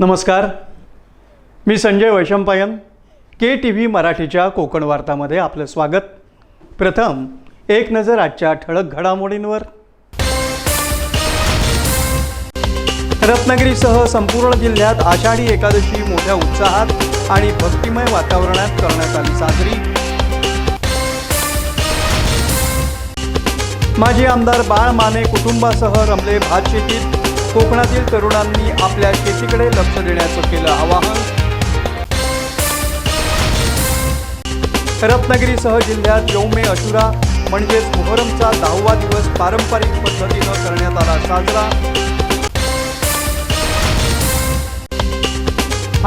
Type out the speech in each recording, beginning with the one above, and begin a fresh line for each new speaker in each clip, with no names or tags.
नमस्कार. मी Sanjay Vaishampayan K T V मराठीच्या कोकण वार्तामध्ये आपलं स्वागत. प्रथम एक नजर आजच्या ठळक घडामोडींवर. रत्नागिरीसह संपूर्ण जिल्ह्यात आषाढी एकादशी मोठ्या उत्साहात आणि भक्तिमय वातावरणात करण्यात आली साजरी. माजी आमदार बाळ माने कुटुंबासह रमले भात शेतीत कोकणातील तरुणांनी आपल्या शेतीकडे लक्ष देण्याचं केलं आवाहन. रत्नागिरीसह जिल्ह्यात यौमे अशुरा म्हणजेच मोहरमचा दहावा दिवस पारंपरिक पद्धतीनं करण्यात आला साजरा.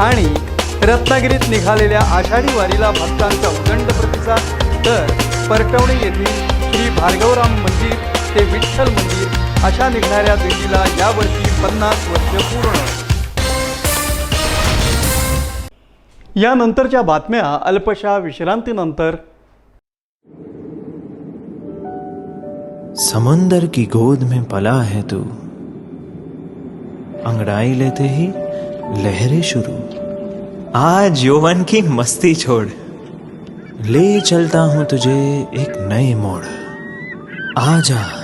आणि रत्नागिरीत निघालेल्या आषाढी वारीला भक्तांचा उदंड प्रतिसाद. तर परटवणी येथील श्री भार्गवराम मंदिर ते विठ्ठल मंदिर अशा निघणाऱ्या दिंडीला यावर्षी पन्नास वर्ष पूर्ण. यानंतरच्या बातम्या अल्पशा विश्रांतीनंतर.
समंदर की गोद में पला है तू। अंगड़ाई लेते ही लहरें शुरू। आज यौवन की मस्ती छोड़। ले चलता हूं तुझे एक नए मोड़। आजा।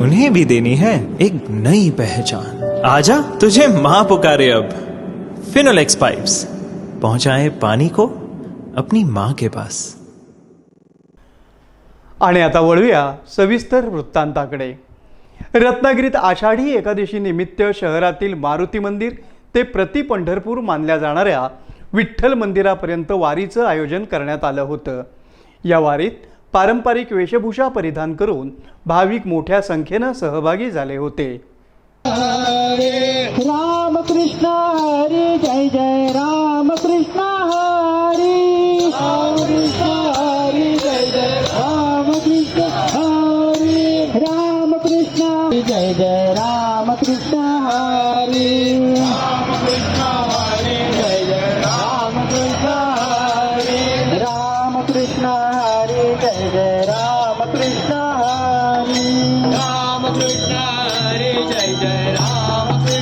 उन्हें भी देनी है एक नई पहचान। आजा तुझे माँ पुकारे अब। फिनोलेक्स पाइप्स पहुंचाए पानी को अपनी माँ के पास।
आणि आता वळूया सविस्तर वृत्तांताकडे. रत्नागिरीत आषाढी एकादशी निमित्त शहरातील मारुती मंदिर ते प्रति पंढरपूर मानल्या जाणाऱ्या विठ्ठल मंदिरापर्यंत वारीचं आयोजन करण्यात आलं होतं. या वारीत पारंपरिक वेशभूषा परिधान करून भाविक मोठ्या संख्येनं सहभागी झाले होते.
राम कृष्ण हरी जय जय राम. जय जय राम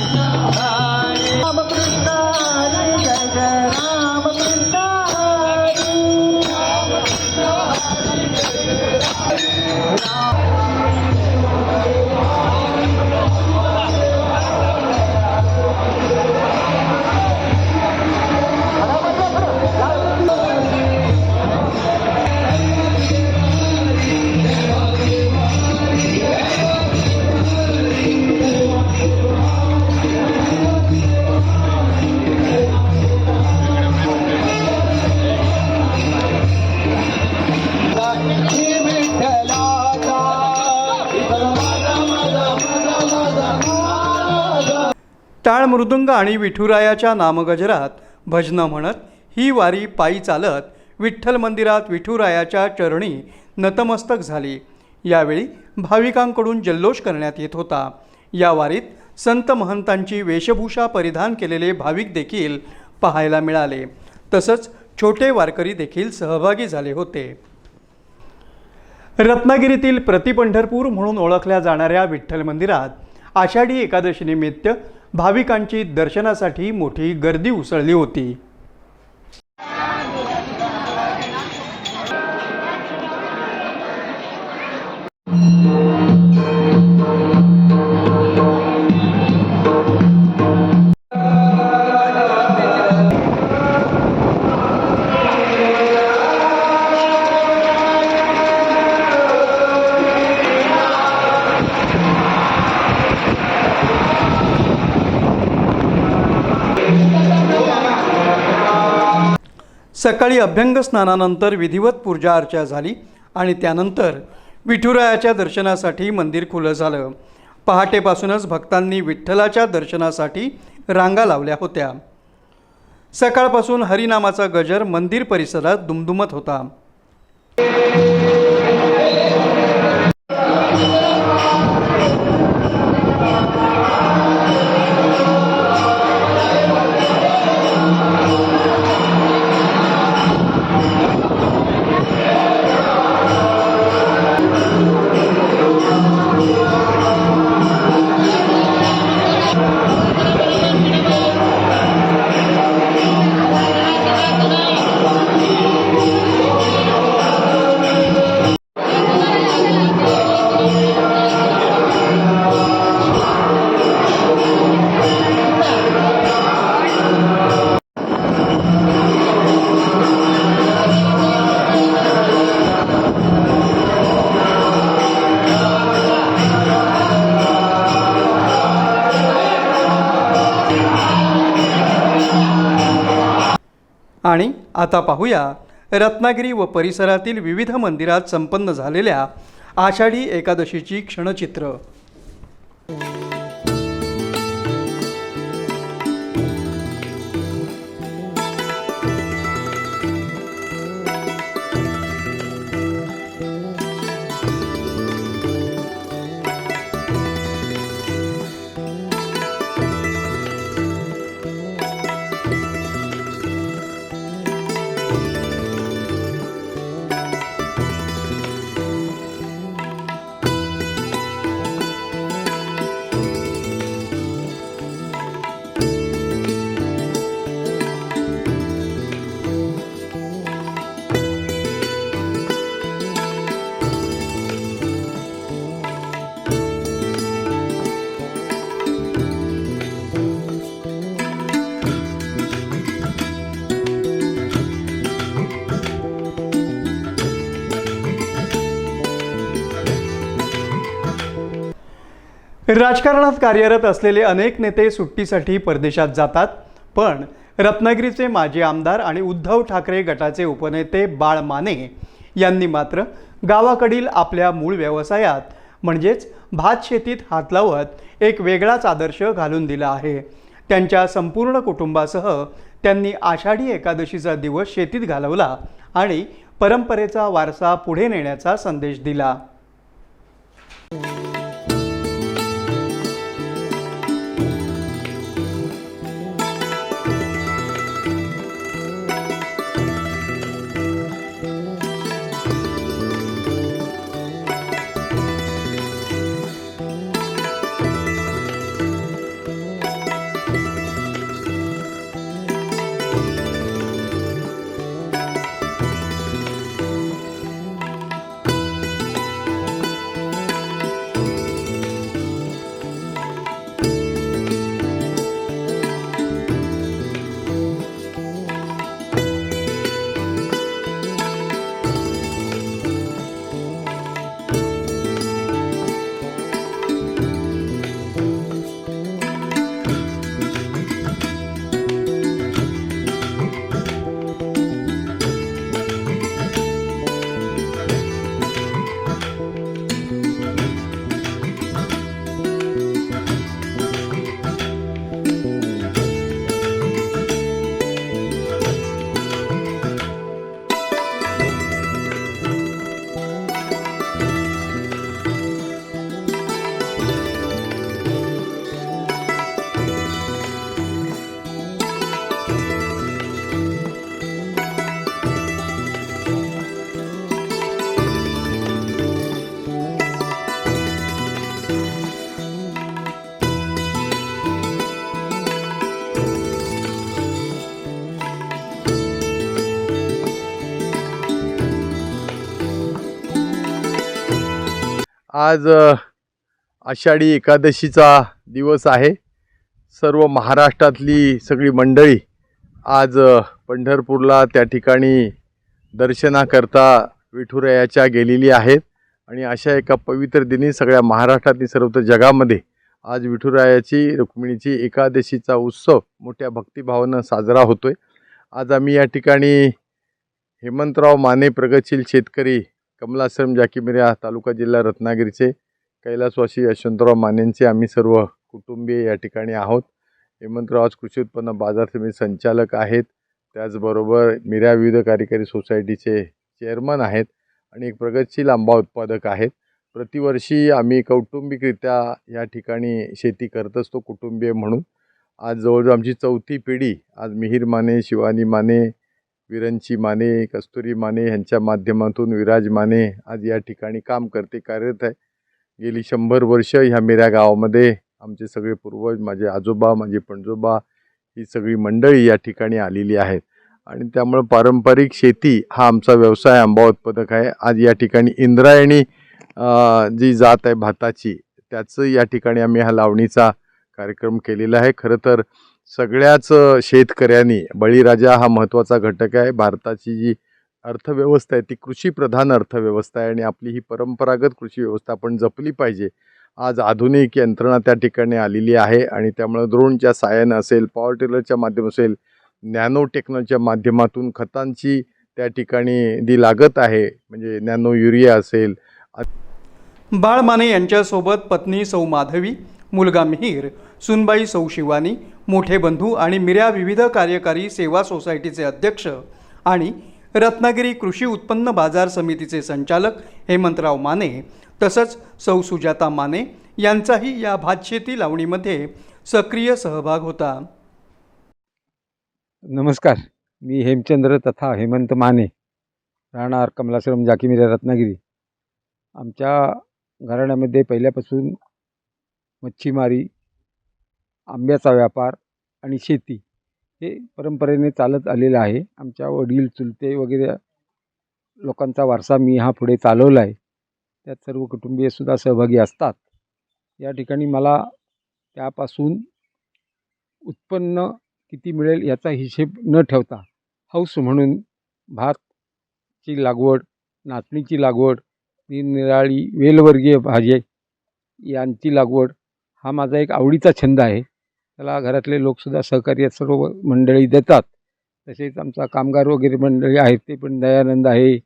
टाळ मृदुंग आणि विठुरायाच्या नामगजरात भजनं म्हणत ही वारी पायी चालत विठ्ठल मंदिरात विठुरायाच्या चरणी नतमस्तक झाली. यावेळी भाविकांकडून जल्लोष करण्यात येत होता. या वारीत संत महंतांची वेशभूषा परिधान केलेले भाविक देखील पाहायला मिळाले. तसंच छोटे वारकरी देखील सहभागी झाले होते. रत्नागिरीतील प्रतिपंढरपूर म्हणून ओळखल्या जाणाऱ्या विठ्ठल मंदिरात आषाढी एकादशीनिमित्त भाविकांची दर्शनासाठी मोठी गर्दी उसळली होती. सकाळी अभ्यंग स्नानानंतर विधिवत पूजा अर्चा झाली आणि त्यानंतर विठुरायाच्या दर्शनासाठी मंदिर खुलं झालं. पहाटेपासूनच भक्तांनी विठ्ठलाच्या दर्शनासाठी रांगा लावल्या होत्या. सकाळपासून हरिनामाचा गजर मंदिर परिसरात दुमदुमत होता. आता पाहूया. रत्नागिरी व परिसरातील विविध मंदिरात संपन्न झालेल्या आषाढी एकादशीची क्षणचित्र. राजकारणात कार्यरत असलेले अनेक नेते सुट्टीसाठी परदेशात जातात पण रत्नागिरीचे माजी आमदार आणि उद्धव ठाकरे गटाचे उपनेते बाळ माने यांनी मात्र गावाकडील आपल्या मूळ व्यवसायात म्हणजेच भात शेतीत हात लावत एक वेगळाच आदर्श घालून दिला आहे. त्यांच्या संपूर्ण कुटुंबासह त्यांनी आषाढी एकादशीचा दिवस शेतीत घालवला आणि परंपरेचा वारसा पुढे नेण्याचा संदेश दिला.
आज आषाढी एकादशीचा दिवस आहे. सर्व महाराष्ट्रातली सगळी मंडळी आज पंढरपूरला त्या ठिकाणी दर्शनाकरता विठुरायाच्या गेलेली आहेत आणि अशा एका पवित्र दिनी सगळ्या महाराष्ट्रातील सर्वत्र जगामध्ये आज विठुरायाची रुक्मिणीची एकादशीचा उत्सव मोठ्या भक्तिभावानं साजरा होतोय. आज आम्ही या ठिकाणी हेमंतराव माने प्रगतशील शेतकरी कमलाश्रम जाकीमिऱ्या तालुका जिल्हा रत्नागिरीचे कैलासवासी यशवंतराव मानेंचे आम्ही सर्व कुटुंबीय या ठिकाणी आहोत. हेमंतराव आज कृषी उत्पन्न बाजार समिती संचालक आहेत. त्याचबरोबर मिऱ्या विविध कार्यकारी सोसायटीचे चेअरमन आहेत आणि एक प्रगतशील आंबा उत्पादक आहेत. प्रतिवर्षी आम्ही कौटुंबिकरित्या या ठिकाणी शेती करत असतो कुटुंबीय म्हणून. आज जवळजवळ आमची चौथी पिढी आज मिहीर माने शिवानी माने विरंची माने कस्तुरी माने यांच्या माध्यमातून विराज माने आज या ठिकाणी काम करते कार्यरत आहे. गेली शंभर वर्ष ह्या मिऱ्या गावामध्ये आमचे सगळे पूर्वज माझे आजोबा माझे पणजोबा ही सगळी मंडळी या ठिकाणी आलेली आहेत. आणि त्यामुळं पारंपरिक शेती हा आमचा व्यवसाय आंबा उत्पादक आहे. आज या ठिकाणी इंद्रायणी जी जात आहे भाताची त्याचं या ठिकाणी आम्ही हा लावणीचा कार्यक्रम केलेला आहे. खरं तर सगळ्याच शेतकऱ्यांनी बळीराजा हा महत्त्वाचा घटक आहे. भारताची जी अर्थव्यवस्था आहे ती कृषीप्रधान अर्थव्यवस्था आहे आणि आपली ही परंपरागत कृषी व्यवस्था आपण जपली पाहिजे. आज आधुनिक यंत्रणा त्या ठिकाणी आलेली आहे आणि त्यामुळं ड्रोनच्या साहाय्यानं असेल पॉवर टिलरच्या माध्यम असेल नॅनो टेक्नॉलॉजीच्या माध्यमातून खतांची त्या ठिकाणी जी लागत आहे. म्हणजे नॅनो युरिया असेल.
बाळ माने यांच्यासोबत पत्नी सौ माधवी मुलगा मिहीर सुनबाई सौ शिवानी मोठे बंधू आणि मिऱ्या विविध कार्यकारी सेवा सोसायटीचे अध्यक्ष आणि रत्नागिरी कृषी उत्पन्न बाजार समितीचे संचालक हेमंतराव माने तसंच सौ सुजाता माने यांचाही या भातशेती लावणीमध्ये सक्रिय सहभाग होता.
नमस्कार. मी हेमचंद्र तथा हेमंत माने राहणार कमलाश्रम जाकीमिरा रत्नागिरी. आमच्या घराण्यामध्ये पहिल्यापासून मच्छीमारी आंब्याचा व्यापार आणि शेती हे परंपरेने चालत आलेलं आहे. आमच्या वडील चुलते वगैरे लोकांचा वारसा मी हा पुढे चालवला आहे. त्यात सर्व कुटुंबीयसुद्धा सहभागी असतात. या ठिकाणी मला त्यापासून उत्पन्न किती मिळेल याचा हिशेब न ठेवता हौस म्हणून भातची लागवड नाचणीची लागवड निरनिराळी वेलवर्गीय भाजी यांची लागवड हा माझा एक आवडीचा छंद आहे. त्याला घरातले लोकसुद्धा सहकार्य सर्व मंडळी देतात. तसेच आमचा कामगार वगैरे मंडळी आहेत ते पण दयानंद आहे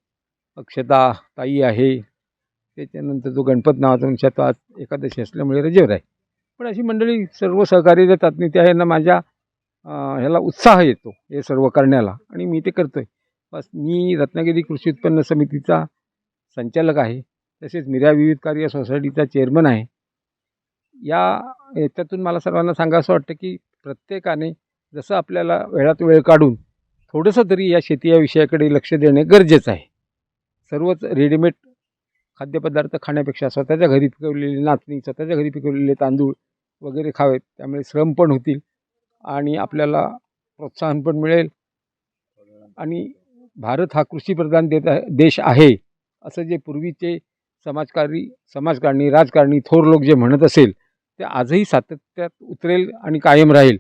अक्षता ताई आहे. त्याच्यानंतर जो गणपत नावाचा वंश तो आज एकादशी असल्यामुळे रजेवर आहे. पण अशी मंडळी सर्व सहकार्य देतात आणि त्या ह्यांना माझ्या ह्याला उत्साह येतो हे सर्व करण्याला. आणि मी ते करतो आहे बस मी रत्नागिरी कृषी उत्पन्न समितीचा संचालक आहे. तसेच मिऱ्या विविध कार्य सोसायटीचा चेअरमन आहे. या याच्यातून मला सर्वांना सांगावं वाटतं की प्रत्येकाने जसं आपल्याला वेळात वेळ काढून थोडंसं तरी या शेती या विषयाकडे लक्ष देणे गरजेचं आहे. सर्वच रेडीमेड खाद्यपदार्थ खाण्यापेक्षा स्वतःच्या घरी पिकवलेली नाचणी स्वतःच्या घरी पिकवलेले तांदूळ वगैरे खावेत त्यामुळे श्रम पण होतील आणि आपल्याला प्रोत्साहन पण मिळेल. आणि भारत हा कृषीप्रधान देत देश आहे असं जे पूर्वीचे समाजकारी समाजकारणी राजकारणी थोर लोक जे म्हणत असेल ते आजही सातत्यात उतरेल आणि कायम राहील.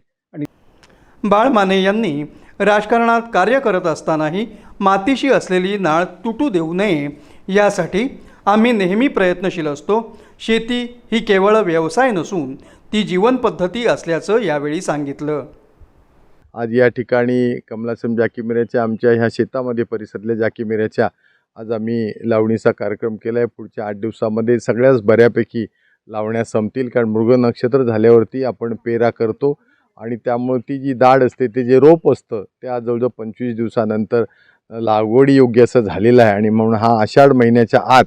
बाळ माने यांनी राजकारणात कार्य करत असतानाही मातीशी असलेली नाळ तुटू देऊ नये यासाठी आम्ही नेहमी प्रयत्नशील असतो. शेती ही केवळ व्यवसाय नसून ती जीवनपद्धती असल्याचं यावेळी सांगितलं.
आज या ठिकाणी कमलासम जाकीमिऱ्याच्या आमच्या ह्या शेतामध्ये परिसरातल्या जाकीमिऱ्याच्या आज आम्ही लावणीचा कार्यक्रम केला आहे पुढच्या आठ दिवसामध्ये सगळ्याच बऱ्यापैकी लावण्या संपतील कारण मृग नक्षत्र झाल्यावरती आपण पेरा करतो. आणि त्यामुळे ती जी दाढ असते ते जे रोप असतं ते आज जवळजवळ पंचवीस दिवसानंतर लागवडी योग्य असं झालेलं आहे. आणि म्हणून हा आषाढ महिन्याच्या आत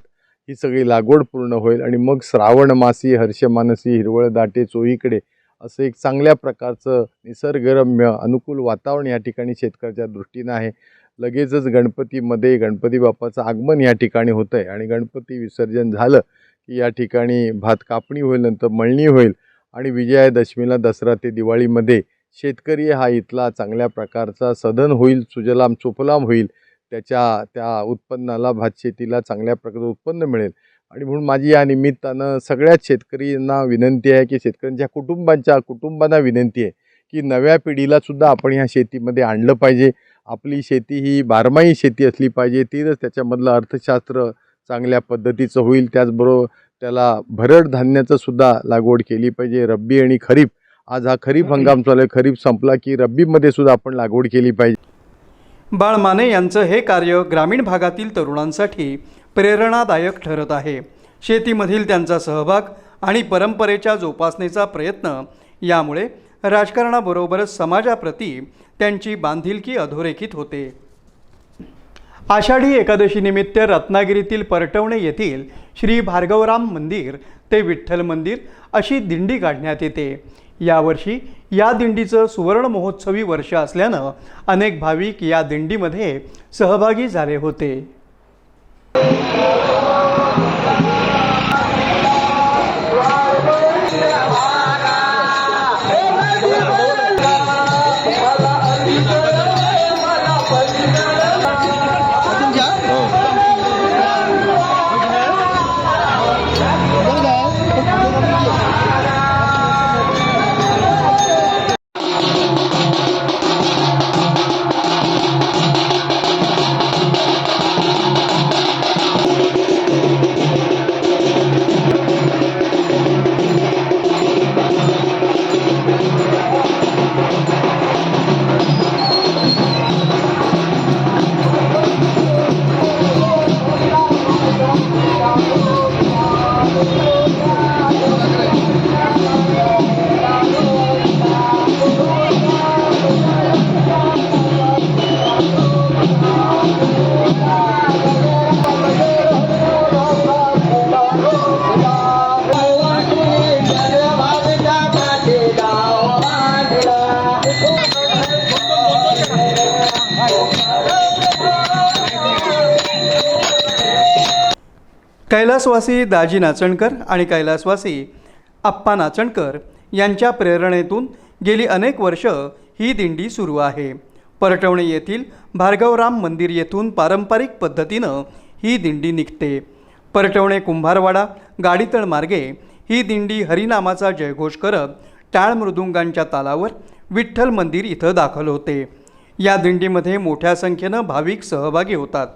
ही सगळी लागवड पूर्ण होईल. आणि मग श्रावण मासी हर्षमानसी हिरवळ दाटे चोहीकडे असं एक चांगल्या प्रकारचं निसर्गरम्य अनुकूल वातावरण या ठिकाणी शेतकऱ्याच्या दृष्टीनं आहे. लगेचच गणपतीमध्ये गणपती बाप्पाचं आगमन या ठिकाणी होतं आहे आणि गणपती विसर्जन झालं की या ठिकाणी भात कापणी होईल नंतर मळणी होईल आणि विजयादशमीला दसरा ते दिवाळीमध्ये शेतकरी हा इथला चांगल्या प्रकारचा सदन होईल सुजलाम चोपलाम होईल त्याच्या त्या उत्पन्नाला भातशेतीला चांगल्या प्रकारचं उत्पन्न मिळेल. आणि म्हणून माझी या निमित्तानं सगळ्याच शेतकरींना विनंती आहे की शेतकऱ्यांच्या कुटुंबांच्या कुटुंबांना विनंती आहे की नव्या पिढीला सुद्धा आपण ह्या शेतीमध्ये आणलं पाहिजे. आपली शेती ही बारमाही शेती असली पाहिजे. तीच त्याच्यामधलं अर्थशास्त्र चांगल्या पद्धतीचं होईल. त्याचबरोबर त्याला भरड धान्याचं सुद्धा लागवड केली पाहिजे. रब्बी आणि खरीप. आज हा खरीप हंगाम चालू आहे. खरीप संपला की रब्बीमध्ये सुद्धा आपण लागवड केली पाहिजे.
बाळ माने यांचं हे कार्य ग्रामीण भागातील तरुणांसाठी प्रेरणादायक ठरत आहे. शेतीमधील त्यांचा सहभाग आणि परंपरेच्या जोपासनेचा प्रयत्न यामुळे राजकारणाबरोबरच समाजाप्रती त्यांची बांधिलकी अधोरेखित होते. आषाढी एकादशीनिमित्त रत्नागिरीतील परटवणे येथील श्री भार्गवराम मंदिर ते विठ्ठल मंदिर अशी दिंडी काढण्यात येते. यावर्षी या दिंडीचं सुवर्ण महोत्सवी वर्ष असल्यानं अनेक भाविक या दिंडीमध्ये सहभागी झाले होते. कैलासवासी दाजी नाचणकर आणि कैलासवासी आप्पा नाचणकर यांच्या प्रेरणेतून गेली अनेक वर्ष ही दिंडी सुरू आहे. परटवणे येथील भार्गवराम मंदिर येथून पारंपरिक पद्धतीनं ही दिंडी निघते. परटवणे कुंभारवाडा गाडीतळ मार्गे ही दिंडी हरिनामाचा जयघोष करत टाळ मृदुंगांच्या तालावर विठ्ठल मंदिर इथं दाखल होते. या दिंडीमध्ये मोठ्या संख्येनं भाविक सहभागी होतात.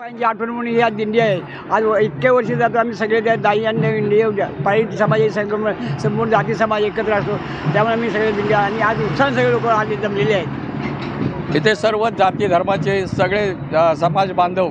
पाहिजे आठवण म्हणून या दिंडी आहे. आज इतके वर्ष जातो आम्ही सगळे त्या दाई आणि दिंडी पाळी समाज संगम संपूर्ण जाती समाज एकत्र असतो. त्यामुळे आम्ही सगळे दिंडी आणि आज उत्साह सगळे लोक आज जमलेले आहेत.
इथे सर्व जाती धर्माचे सगळे समाज बांधव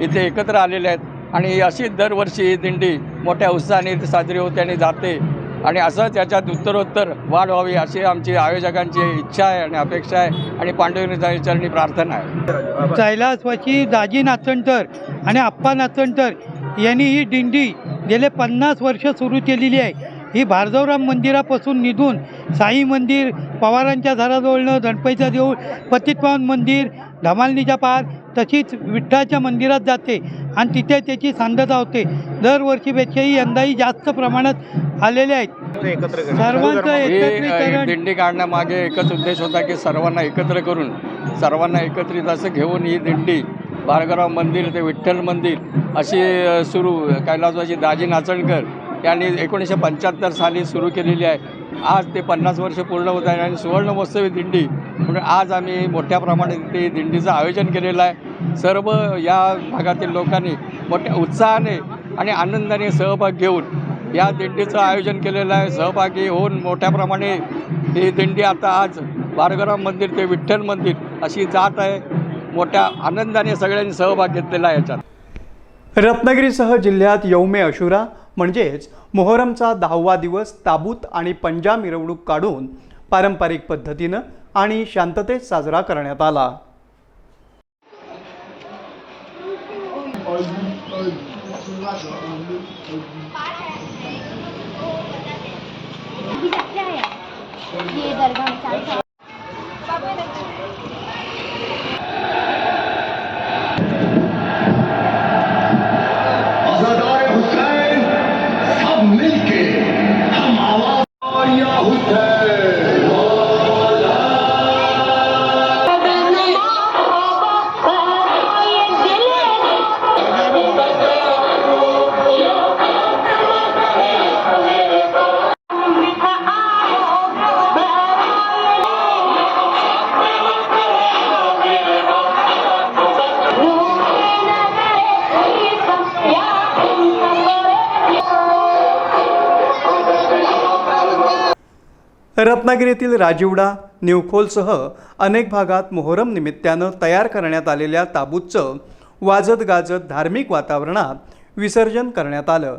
इथे एकत्र आलेले आहेत. आणि अशी दरवर्षी ही दिंडी मोठ्या उत्साहाने इथे साजरी होते आणि जाते. आणि असं त्याच्यात उत्तरोत्तर वाढ व्हावी अशी आमची आयोजकांची इच्छा आहे आणि अपेक्षा आहे. आणि पांडुरंगाच्या चरणी प्रार्थना आहे.
कैलासवासी दाजी नाचणकर आणि आप्पा नाचणकर यांनी ही दिंडी गेले पन्नास वर्ष सुरू केलेली आहे. ही भार्गवराम मंदिरापासून निघून साई मंदिर पवारांच्या झाडाजवळनं गणपतीचं देऊळ पतितपावन मंदिर धमालनीच्या पार तशीच विठ्ठलाच्या मंदिरात जाते आणि तिथे त्याची सांगता होते दरवर्षीपेक्षाही यंदाही जास्त प्रमाणात आलेले आहेत. सर्वांचं एकत्रीकरण.
दिंडी काढण्यामागे एकच उद्देश होता की सर्वांना एकत्र करून सर्वांना एकत्रित असं घेऊन ही दिंडी भार्गवराव मंदिर ते विठ्ठल मंदिर अशी सुरू कैलासवासी दाजी नाचणकर यांनी एकोणीसशे पंच्याहत्तर साली सुरू केलेली आहे. आज ते पन्नास वर्ष पूर्ण होत आहे आणि सुवर्ण महोत्सवी दिंडी म्हणून आज आम्ही मोठ्या प्रमाणात ते दिंडीचं आयोजन केलेलं आहे. सर्व या भागातील लोकांनी मोठ्या उत्साहाने आणि आनंदाने सहभाग घेऊन या दिंडीचं आयोजन केलेलं आहे. सहभागी होऊन मोठ्या प्रमाणे ही दिंडी आता आज बारगराम मंदिर ते विठ्ठल मंदिर अशी जात आहे. मोठ्या आनंदाने सगळ्यांनी सहभाग घेतलेला आहे याच्यात.
रत्नागिरीसह जिल्ह्यात यौमे अशुरा म्हणजेच मोहरमचा दहावा दिवस ताबूत आणि पंजा मिरवणूक काढून पारंपरिक पद्धतीनं आणि शांततेत साजरा करण्यात आला.
ये
सब मिलके हम आवाज या हुसैन
रत्नागिरीतील राजिवडा निवखोलसह अनेक भागात मोहरम निमित्तानं तयार करण्यात आलेल्या ताबूतचं वाजत गाजत धार्मिक वातावरणात विसर्जन करण्यात आलं.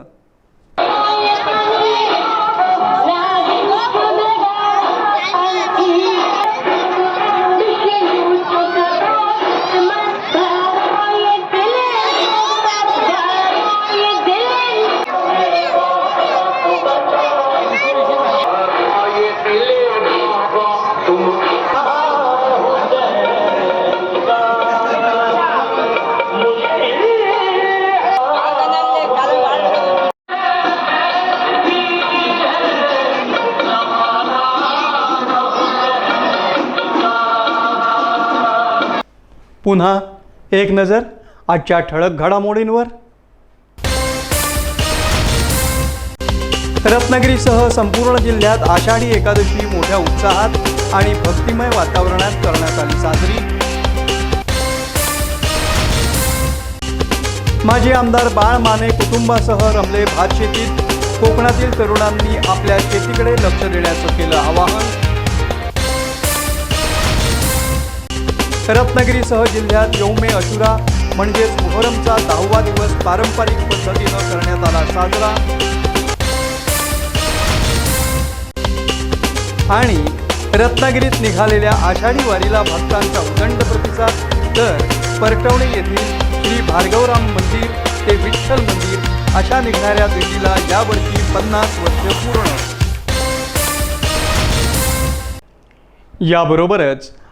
पुन्हा एक नजर आजच्या ठळक घडामोडींवर. रत्नागिरीसह संपूर्ण जिल्ह्यात आषाढी एकादशी मोठ्या उत्साहात आणि भक्तिमय वातावरणात करण्यात आली साजरी. माजी आमदार बाळ माने कुटुंबासह रमले भात शेतीत कोकणातील तरुणांनी आपल्या शेतीकडे लक्ष देण्याचं केलं आवाहन. रत्नागिरीसह जिल्ह्यात यौमे अशुरा म्हणजेच मोहरमचा दहावा दिवस पारंपरिक पद्धतीनं करण्यात आला साजरा. आणि रत्नागिरीत निघालेल्या आषाढी वारीला भक्तांचा उदंड प्रतिसाद तर परटवणे येथील श्री भार्गवराम मंदिर ते विठ्ठल मंदिर अशा निघणाऱ्या दिंडीला यावर्षी पन्नास वर्ष पूर्ण. याबरोबरच